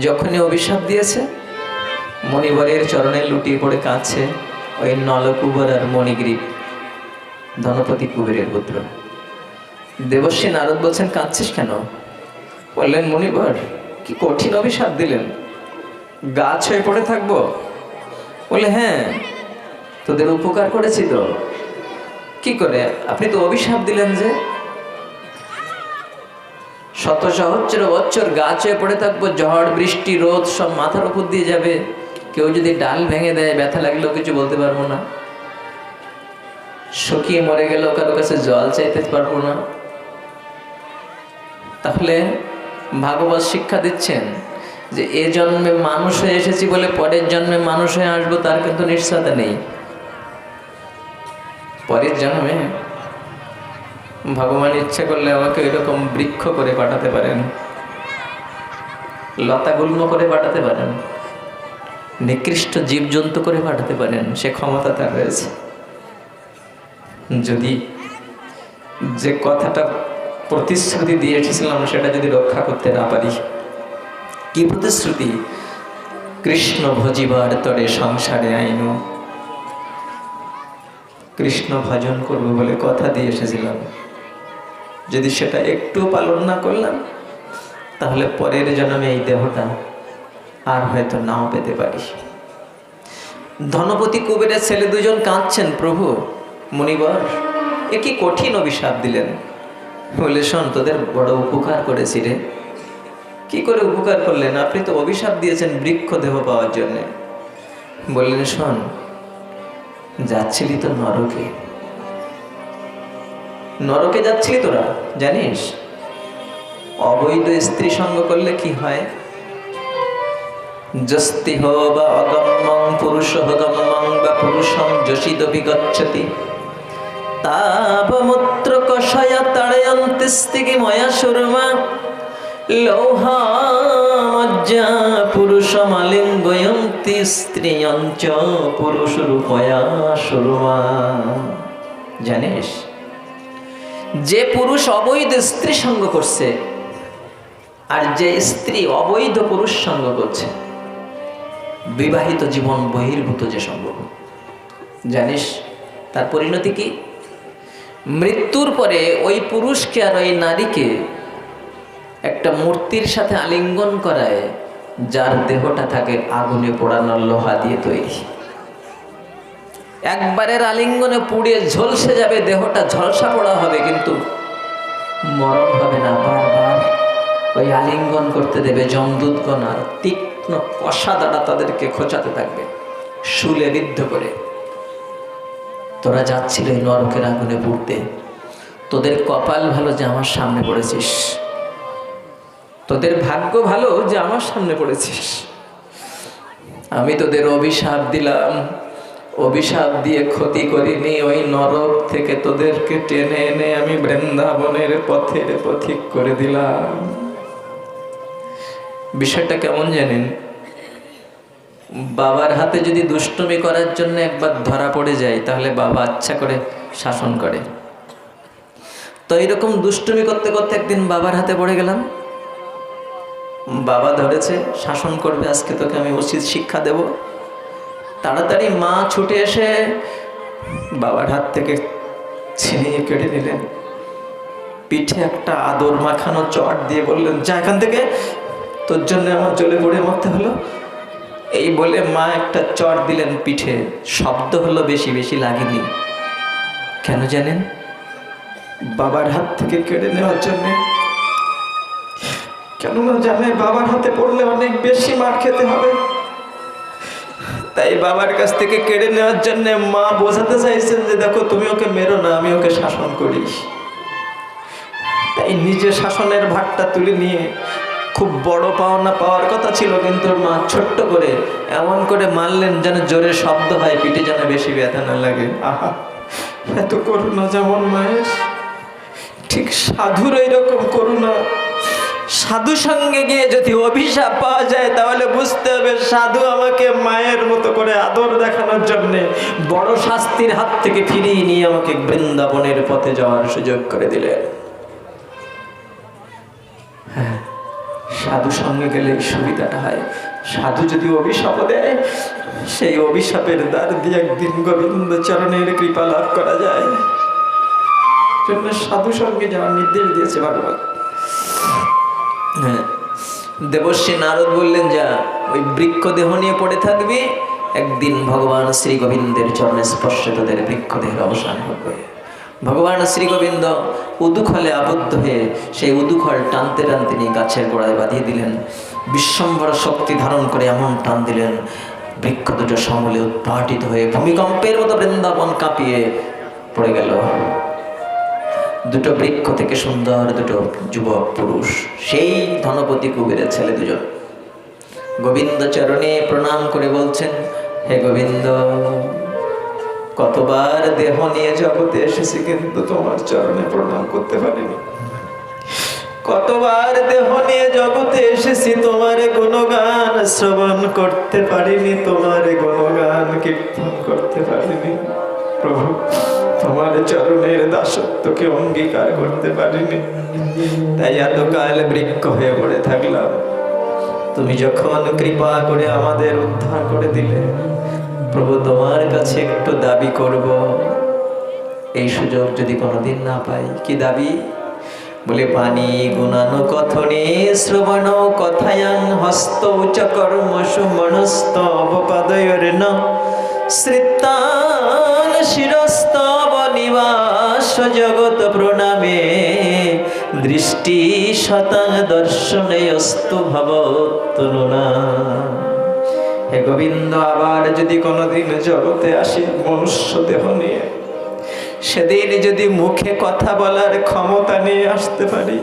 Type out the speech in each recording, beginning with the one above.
যখনই অভিশাপ দিয়েছে, মণিবরের চরণে লুটিয়ে পড়ে কাঁদছে ওই নলকুবর আর মণিগ্রীব, ধনপতি কুবেরের পুত্র। দেবশ্রী নারদ বলছেন, কাঁদছিস কেন? বললেন, মণিবর, কি কঠিন অভিশাপ দিলেন। গাছ হয়ে পড়ে থাকব? বলে হ্যাঁ তোদের উপকার করেছি তো। কি করে? আপনি তো অভিশাপ দিলেন যে শত সহস্র বছর গাছ পড়ে থাকব, ঝড়, বৃষ্টি, রোদ, সব মাথার উপর দিয়ে যাবে। কেউ যদি ডাল ভেঙে দেয়, ব্যথা লাগলেও কিছু বলতে পারব না। শুকিয়ে মরে গেলেও কারও কাছে জল চাইতে পারব না। তাহলে ভাগবত শিক্ষা দিচ্ছেন যে, এ জন্মে মানুষ হয়ে এসেছি বলে পরের জন্মে মানুষ হয়ে আসব, তার কিন্তু নিশ্চয়তা নেই। পরের জন্মে ভগবান ইচ্ছে করলে আমাকে এরকম বৃক্ষ করে পাঠাতে পারেন। লতা গুল্ম করে পাঠাতে পারেন। নিকৃষ্ট জীবজন্তু করে পাঠাতে পারেন। সে ক্ষমতা তার রয়েছে। যদি যে কথাটা প্রতিশ্রুতি দিয়ে এসেছিলাম সেটা যদি রক্ষা করতে না পারি, কি প্রতিশ্রুতি? কৃষ্ণ ভজিবার তরে সংসারে আইনু। কৃষ্ণ ভজন করব বলে কথা দিয়ে এসেছিলাম। যদি সেটা একটু পালন না করলাম, তাহলে পরের জন্মে এই দেহটা আর হয়তো নাও পেতে পারি। ধনপতি কুবেরের ছেলে দুজন কাঁদছেন, প্রভু মণিবর এ কি কঠিন অভিশাপ দিলেন। বলে, শোন, তোদের বড় উপকার করেছি রে। কি করে উপকার করলেন? আপনি তো অভিশাপ দিয়েছেন বৃক্ষ দেহ পাওয়ার জন্যে। বললেন, শোন, যাচ্ছিলি তো নরকে। নরকে যাচ্ছিলি তোরা, জানিস? অবৈধ স্ত্রী সঙ্গ করলে কি হয়? যস্তিহ বা অগম্যং, পুরুষ গম্যং বা পুরুষং যশিদপি গচ্ছতি তাবমূত্র কষায়া তাড়য়ন্তিস্তিকি ময়া সুরমা। লৌহামজ্জা পুরুষমালিঙ্গয়ন্তি স্ত্রিয়ঞ্চ পুরুষ রূপয়া সুরমা। জানিস? যে পুরুষ অবৈধ স্ত্রী সঙ্গ করছে, আর যে স্ত্রী অবৈধ পুরুষ সঙ্গ করছে, বিবাহিত জীবন বহির্ভূত যে সম্ভব জানিস, তার পরিণতি কি? মৃত্যুর পরে ওই পুরুষকে আর ওই নারীকে একটা মূর্তির সাথে আলিঙ্গন করায়, যার দেহটা থাকে আগুনে পোড়ানোর লোহা দিয়ে তৈরি। একবারের আলিঙ্গনে পুড়িয়ে ঝলসে যাবে, দেহটা ঝলসা পড়া হবে, কিন্তু মরণ হবে না। বারবার ওই আলিঙ্গন করতে দেবে, যমদূতগণ আর তীক্ষ্ণ কষা দ্বারা তাদেরকে খোঁচাতে থাকবে, শুলে বিদ্ধ করে। তোরা যাচ্ছিল নরকের আগুনে পুড়তে, তোদের কপাল ভালো যে আমার সামনে পড়েছিস, তোদের ভাগ্য ভালো যে আমার সামনে পড়েছিস। আমি তোদের অভিশাপ দিলাম। অভিশাপ দিয়ে ক্ষতি করিনি, ওই নরক থেকে তোদেরকে টেনে এনে আমি বৃন্দাবনের পথের পথিক করে দিলাম। বিষয়টা কেমন জানেন? বাবার হাতে যদি দুষ্টুমি করার জন্য একবার ধরা পড়ে যায়, তাহলে বাবা আচ্ছা করে শাসন করে। তো এইরকম দুষ্টুমি করতে করতে একদিন বাবার হাতে পড়ে গেলাম। বাবা ধরেছে, শাসন করবে, আজকে তোকে আমি উচিত শিক্ষা দেব। তাড়াতাড়ি মা ছুটে এসে বাবার হাত থেকে ছিনিয়ে কেটে নিলেন। পিঠে একটা আদর মাখানো চট দিয়ে বললেন, যা এখান থেকে, তোর জন্য আমার জলে পড়ে মরতে হলো। এই বলে মা একটা চট দিলেন পিঠে। শব্দ হলো বেশি বেশি লাগেনি। কেন জানেন? বাবার হাত থেকে কেড়ে নেওয়ার জন্যে। কেননা জানে বাবার হাতে পড়লে অনেক বেশি মার খেতে হবে। তাই বাবার কাছ থেকে কেড়ে নেওয়ার জন্য মা বোঝাতে চাইছেন যে, দেখো, তুমি ওকে মেরো না, আমি ওকে শাসন করি। তাই নিজে শাসনের ভাগটা তুলে নিয়ে খুব বড় পাওনা পাওয়ার কথা ছিল, কিন্তু মা ছোট্ট করে এমন করে মারলেন যেন জোরে শব্দ হয়, পিঠে যেন বেশি ব্যথা না লাগে। আহা, এত করুণা যেমন মায়ের। ঠিক সাধুর এইরকম করুণা। সাধু সঙ্গে গিয়ে যদি অভিশাপ পাওয়া যায় তাহলে সাধু আমাকে মায়ের মতো করে আদর দেখানোর জন্য বড় শাস্তির হাত থেকে ফিরিয়ে নিয়ে আমাকে বৃন্দাবনের পথে যাওয়ার সুযোগ করে দিলেন। হ্যাঁ সাধু সঙ্গে গেলে সুবিধাটা হয়। সাধু যদি অভিশাপ দেয়, সেই অভিশাপের দ্বার দিয়ে একদিন গোবিন্দ চরণের কৃপা লাভ করা যায়। সাধু সঙ্গে যাওয়ার নির্দেশ দিয়েছে ভগবান। হ্যাঁ দেবশ্রী নারদ বললেন, যা, ওই বৃক্ষ দেহ নিয়ে পড়ে থাকবি, একদিন ভগবান শ্রী গোবিন্দের চরণে স্পর্শে তোদের বৃক্ষ দেহের অবসান হবে ভগবান শ্রী গোবিন্দ উদুখলে আবদ্ধ হয়ে সেই উদুখল টানতে টানতে নিয়ে গাছের গোড়ায় বাঁধিয়ে দিলেন। বিশ্বম্বর শক্তি ধারণ করে এমন টান দিলেন, বৃক্ষ দুটো সমূলে উৎপাটিত হয়ে ভূমিকম্পের মতো বৃন্দাবন কাঁপিয়ে পড়ে গেল। দুটো বৃক্ষ থেকে সুন্দর দুটো যুবক পুরুষ, সেই ধনপতি কুবেরের ছেলে দুজন। গোবিন্দ চরণে প্রণাম করে বলছেন, হে গোবিন্দ, কতবার দেহ নিয়ে জগতে এসেছি কিন্তু তোমার চরণে প্রণাম করতে পারিনি। কতবার দেহ নিয়ে জগতে এসেছি তোমার গুণগান শ্রবণ করতে পারিনি, তোমার গুণগান কীর্তন করতে পারিনি। প্রভু, তোমার চরণের দাসত্বকে অঙ্গীকার করতে পারিনি। তাই এতকাল বৃক্ষ হয়ে পড়ে থাকলাম। তুমি যখন কৃপা করে আমাদের উদ্ধার করে দিলে, প্রভু তোমার কাছে একটু দাবি করব। এই সুযোগ যদি কোনোদিন না পাই, কি দাবি? বলে, পানি গুণানো কথনে শ্রবণ কথায়াং হস্ত উচ কর্ম সুমনস্ত অবপাদয়ের ন শ্রিতান শিরস্তব নিবাস জগৎ প্রণামে। দৃষ্টি শতাং দর্শনে অস্তু ভবত্তনুনা হে গোবিন্দ, আবার যদি কোনোদিন জগতে আসি মনুষ্য দেহ নিয়ে, সেদিন যদি মুখে কথা বলার ক্ষমতা নিয়ে আসতে পারি,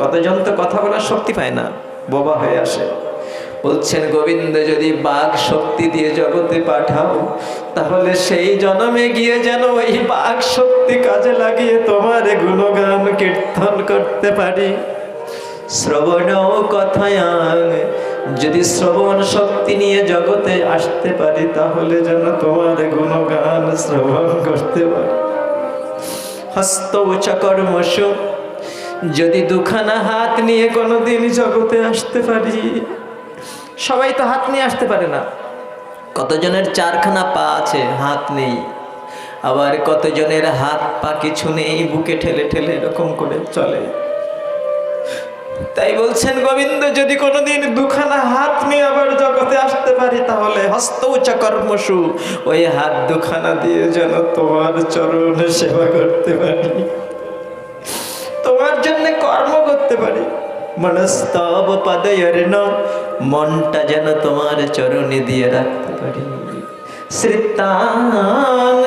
কতজন তো কথা বলার শক্তি পায় না, বোবা হয়ে আসে। বলছেন, গোবিন্দ, যদি বাঘ শক্তি দিয়ে জগতে পাঠাও, তাহলে সেই জন্মে গিয়ে যেন ওই বাঘ শক্তি কাজে লাগিয়ে তোমার গুণগান কীর্তন করতে পারি। শ্রবণ কথায়াং, যদি শ্রবণ শক্তি নিয়ে জগতে আসতে পারি, তাহলে যেন তোমার গুণগান শ্রবণ করতে পারি। হস্ত উচকর্মসু যদি দুখানা হাত নিয়ে কোনোদিন জগতে আসতে পারি সবাই তো হাত নিয়ে আসতে পারে না। কতজনের চারখানা পা আছে, হাত নেই। আবার কতজনের হাত পা কিছু নেই, বুকে ঠেলে ঠেলে এরকম করে চলে। তাই বলছেন, গোবিন্দ, যদি কোনোদিন দুখানা হাত নিয়ে আবার জগতে আসতে পারি তাহলে হস্ত উচা কর্মসু। ওই হাত দুখানা দিয়ে যেন তোমার চরণ সেবা করতে পারি। তোমার জন্য কর্ম করতে পারি। মনস্তব পদয়ের মনটা যেন তোমার চরণে দিয়ে রাখতে পারি শ্রিতাং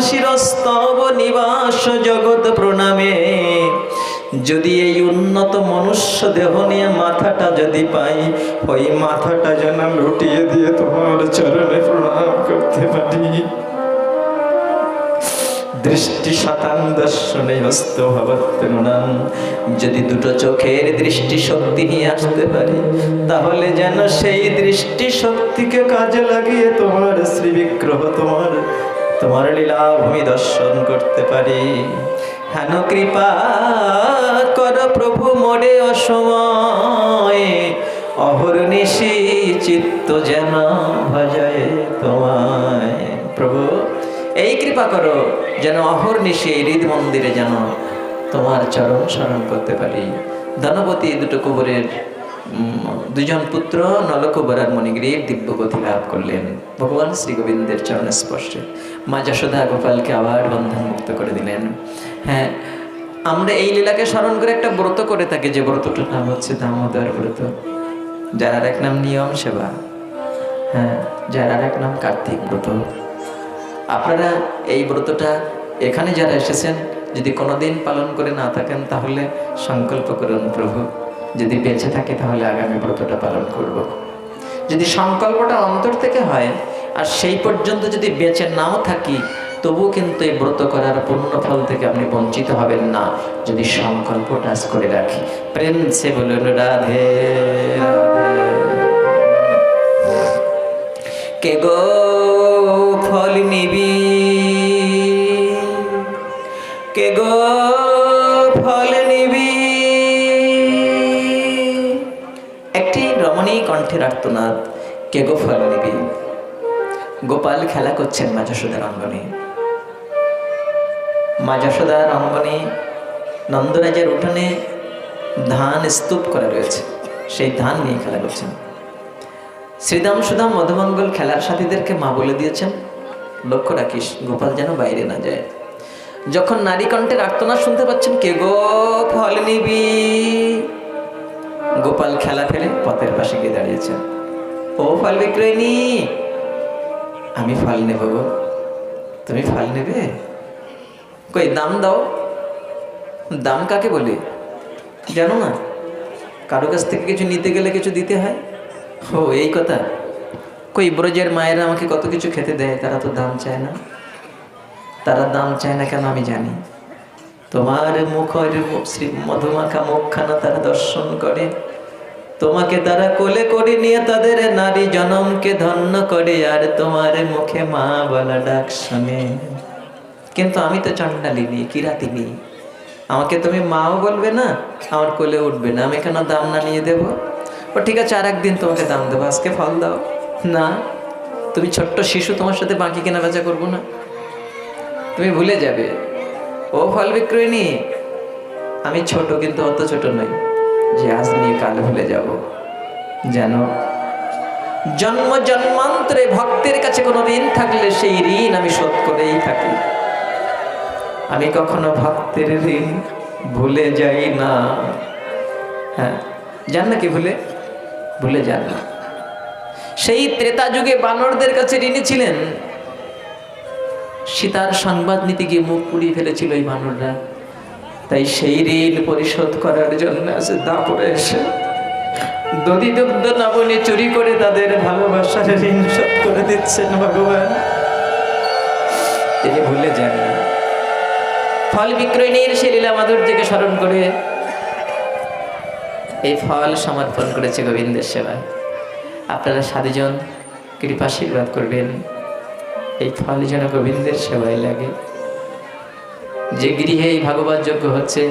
শিরস্তব নিবাস জগৎ প্রণামে, যদি এই উন্নত মনুষ্য দেহ নিয়ে মাথাটা যদি পাই, ওই মাথাটা যেন লুটিয়ে দিয়ে তোমার চরণে প্রণাম করতে পারি। দৃষ্টি শতাং দর্শনে হস্ত ভবত্তনুনাম যদি দুটো চোখের দৃষ্টি শক্তি নিয়ে আসতে পারি, তাহলে যেন সেই দৃষ্টি শক্তিকে কাজে লাগিয়ে তোমার শ্রী বিগ্রহ তোমার তোমার লীলাভূমি দর্শন করতে পারি। হেন কৃপা কর প্রভু মোরে অসময়, অহর্নিশি চিত্ত যেন ভজায় তোমায়। প্রভু এই কৃপা করো যেন অহর্নিশি হৃদ মন্দিরে যেন তোমার চরণ স্মরণ করতে পারি। ধনপতি দুটো কুবরের দুজন পুত্র নলকুবর আর মণিগ্রীব দিব্যগতি লাভ করলেন। ভগবান শ্রী গোবিন্দের চরণ স্পর্শে মা যশোদা গোপালকে আবার বন্ধন মুক্ত করে দিলেন। হ্যাঁ আমরা এই লীলাকে স্মরণ করে একটা ব্রত করে থাকি। যে ব্রতটার নাম হচ্ছে দামোদর ব্রত। যার এক নাম নিয়ম সেবা। হ্যাঁ যার এক নাম কার্তিক ব্রত। আপনারা এই ব্রতটা এখানে যারা এসেছেন, যদি কোনোদিন পালন করে না থাকেন, তাহলে সংকল্প করুন, প্রভু। যদি বেঁচে থাকে, তাহলে আগামী ব্রতটা পালন করব। যদি সংকল্পটা অন্তর থেকে হয়, আর সেই পর্যন্ত যদি বেঁচে নাও থাকি, তবুও কিন্তু এই ব্রত করার পূর্ণ ফল থেকে আপনি বঞ্চিত হবেন না, যদি সংকল্পটা আজ করে রাখি। প্রেম সে বলুন, রাধে কে গো ফল নিবি। কে গো ফল নিবি? একটি রমণী কণ্ঠের আর্তনাদ কে গো ফল নিবি? গোপাল খেলা করছেন মা যশোদার অঙ্গনে। মা যশোদার অঙ্গনে নন্দরাজের উঠানে ধান স্তূপ করা রয়েছে, সেই ধান নিয়ে খেলা করছেন। শ্রীদাম সুদাম মধুমঙ্গল খেলার সাথীদেরকে মা বলে দিয়েছেন লক্ষ্য রাখিস, গোপাল যেন বাইরে না যায়। যখন নারী কণ্ঠের আর্তনা শুনতে পাচ্ছেন, কে গো ফল নিবি? গোপাল খেলা ফেলে পথের পাশে গিয়ে দাঁড়িয়েছেন ও ফল বিক্রয়নি আমি ফল নেব গো। তুমি ফল নেবে? কই, দাম দাও। দাম কাকে বলে? জানো না, কারও কাছ থেকে কিছু নিতে গেলে কিছু দিতে হয়? ও, এই কথা। কই ব্রজের মায়েরা আমাকে কত কিছু খেতে দেয়, তারা তো দাম চায় না। তারা দাম চায় না কেন আমি জানি। তোমার মুখের শ্রী মধুমাখা মুখখানা তারা দর্শন করে। তোমাকে তারা কোলে করে নিয়ে তাদের নারী জনমকে ধন্য করে, আর তোমার মুখে মা বলা ডাক শোনে। কিন্তু আমি তো চণ্ডালিনী কিরাতিনি আমাকে তুমি মাও বলবে না, আমার কোলে উঠবে না। আমি কেন দাম না নিয়ে দেবো? ও ঠিক আছে আর একদিন তোমাকে দাম দেবো। আজকে ফল দাও। না, তুমি ছোট্ট শিশু তোমার সাথে বাকি কেনা বেচা করব না। তুমি ভুলে যাবে। ও ফল বিক্রয়নী আমি ছোট কিন্তু অত ছোট নই, যে আজ নিয়ে কাল ভুলে যাব। যেন জন্ম জন্মান্তরে ভক্তের কাছে কোনো ঋণ থাকলে সেই ঋণ আমি শোধ করেই থাকি। আমি কখনো ভক্তের ঋণ ভুলে যাই না। হ্যাঁ যান না কি ভুলে? ভুলে যান না। সেই ত্রেতা যুগে বানরদের কাছে ঋণী ছিলেন। সীতার সংবাদ নিতে গিয়ে মুখ পুড়িয়ে ফেলেছিল এই বানররা। তাই সেই ঋণ পরিশোধ করার জন্য আছে দাপড়ে এসে দধি দুগ্ধ নবনী চুরি করে তাদের ভালোবাসার ঋণ শোধ করে দিচ্ছেন ভগবান। তিনি ভুলে যান ফল বিক্রয়ণীর সে লীলা মাধুর্যকে স্মরণ করে এই ফল সমর্পণ করেছে গোবিন্দের সেবায়। আপনারা সাধুজন কৃপাশীর্বাদ করবেন। এই ফল যেন গোবিন্দের সেবায় লাগে। যে গৃহে এই ভাগবত যজ্ঞ হচ্ছে,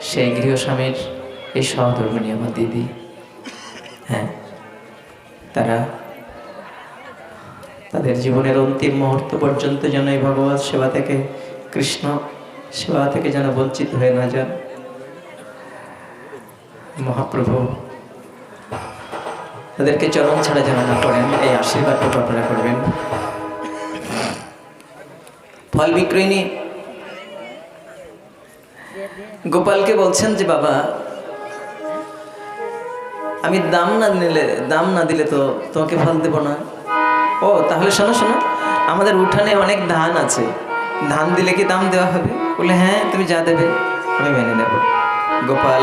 সেই গৃহস্বামীর এই সহধর্মণী আমার দিদি। হ্যাঁ তারা তাদের জীবনের অন্তিম মুহূর্ত পর্যন্ত যেন এই ভগবত সেবা থেকে, কৃষ্ণ সেবা থেকে যেন বঞ্চিত হয়ে না যান। মহাপ্রভু তাদেরকে চরম ছাড়া যেন না করেন, এই আশীর্বাদটুকু আপনারা করবেন। ফল বিক্রয়নী গোপালকে বলছেন যে, বাবা, আমি দাম না নিলে, দাম না দিলে তো তোমাকে ফল দেবো না। ও, তাহলে শোনো শোনো, আমাদের উঠানে অনেক ধান আছে। ধান দিলে কি দাম দেওয়া হবে? বলে হ্যাঁ তুমি যা দেবে, আমি মেনে নেব। গোপাল